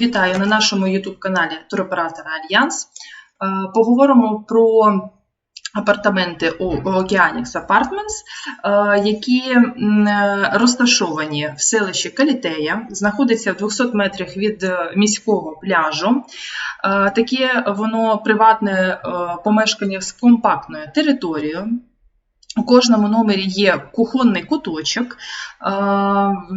Вітаю на нашому youtube каналі туроператора Альянс. Е, Поговоримо про апартаменти у Okeanix Apartments, е, які е, розташовані в селищі Калітея, знаходиться в 200 метрах від міського пляжу. Таке воно приватне помешкання з компактною територією. У кожному номері є кухонний куточок. Е,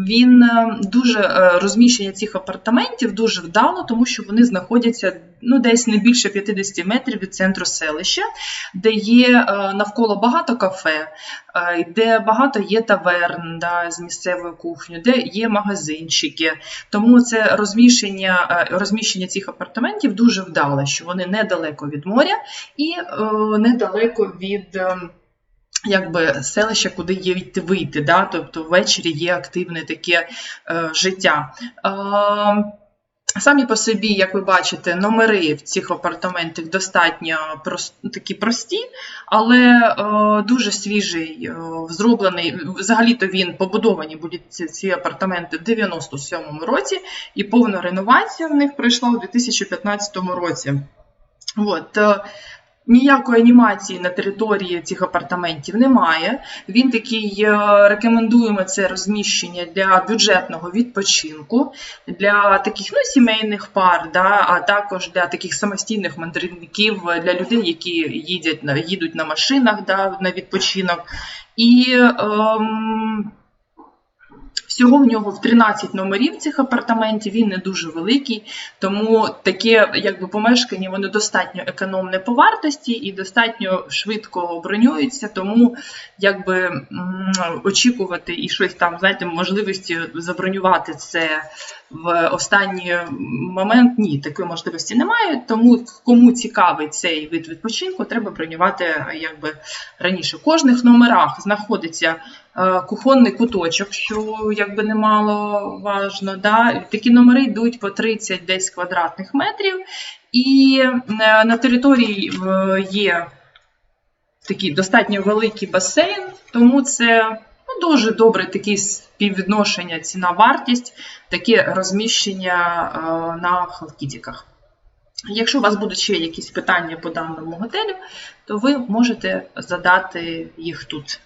Він е, дуже е, розміщення цих апартаментів дуже вдало, тому що вони знаходяться ну, десь не більше 50 метрів від центру селища, де є навколо багато кафе, де багато є таверн да, з місцевою кухнею, де є магазинчики. Тому це розміщення, розміщення цих апартаментів дуже вдале, що вони недалеко від моря і недалеко від. Якби селище, куди є йти вийти, да? тобто ввечері є активне таке е, життя. Е, Самі по собі, як ви бачите, номери в цих апартаментах достатньо прос- такі прості, але е, дуже свіжий, е, зроблений. Взагалі-то він побудовані були ці, ці апартаменти в 97-му році, і повна реновація в них пройшла у 2015 році. От, е, Ніякої анімації на території цих апартаментів немає. Він такий е, рекомендуємо це розміщення для бюджетного відпочинку, для таких ну, сімейних пар, да, а також для таких самостійних мандрівників, для людей, які їдять їдуть на машинах да, на відпочинок. І ем, Всього в нього в 13 номерів цих апартаментів, він не дуже великий, тому таке якби помешкання воно достатньо економне по вартості і достатньо швидко бронюється, тому якби очікувати і щось там, знаєте, можливості забронювати це в останній момент ні, такої можливості немає. Тому кому цікавий цей вид відпочинку, треба бронювати якби раніше. В кожних номерах знаходиться е, кухонний куточок, що якби немало важно. Да? Такі номери йдуть по 30 десь квадратних метрів, і е, на території е, є такий достатньо великий басейн, тому це ну, дуже добре таке співвідношення ціна-вартість, таке розміщення е, на халкідіках. Якщо у вас будуть ще якісь питання по даному готелю, то ви можете задати їх тут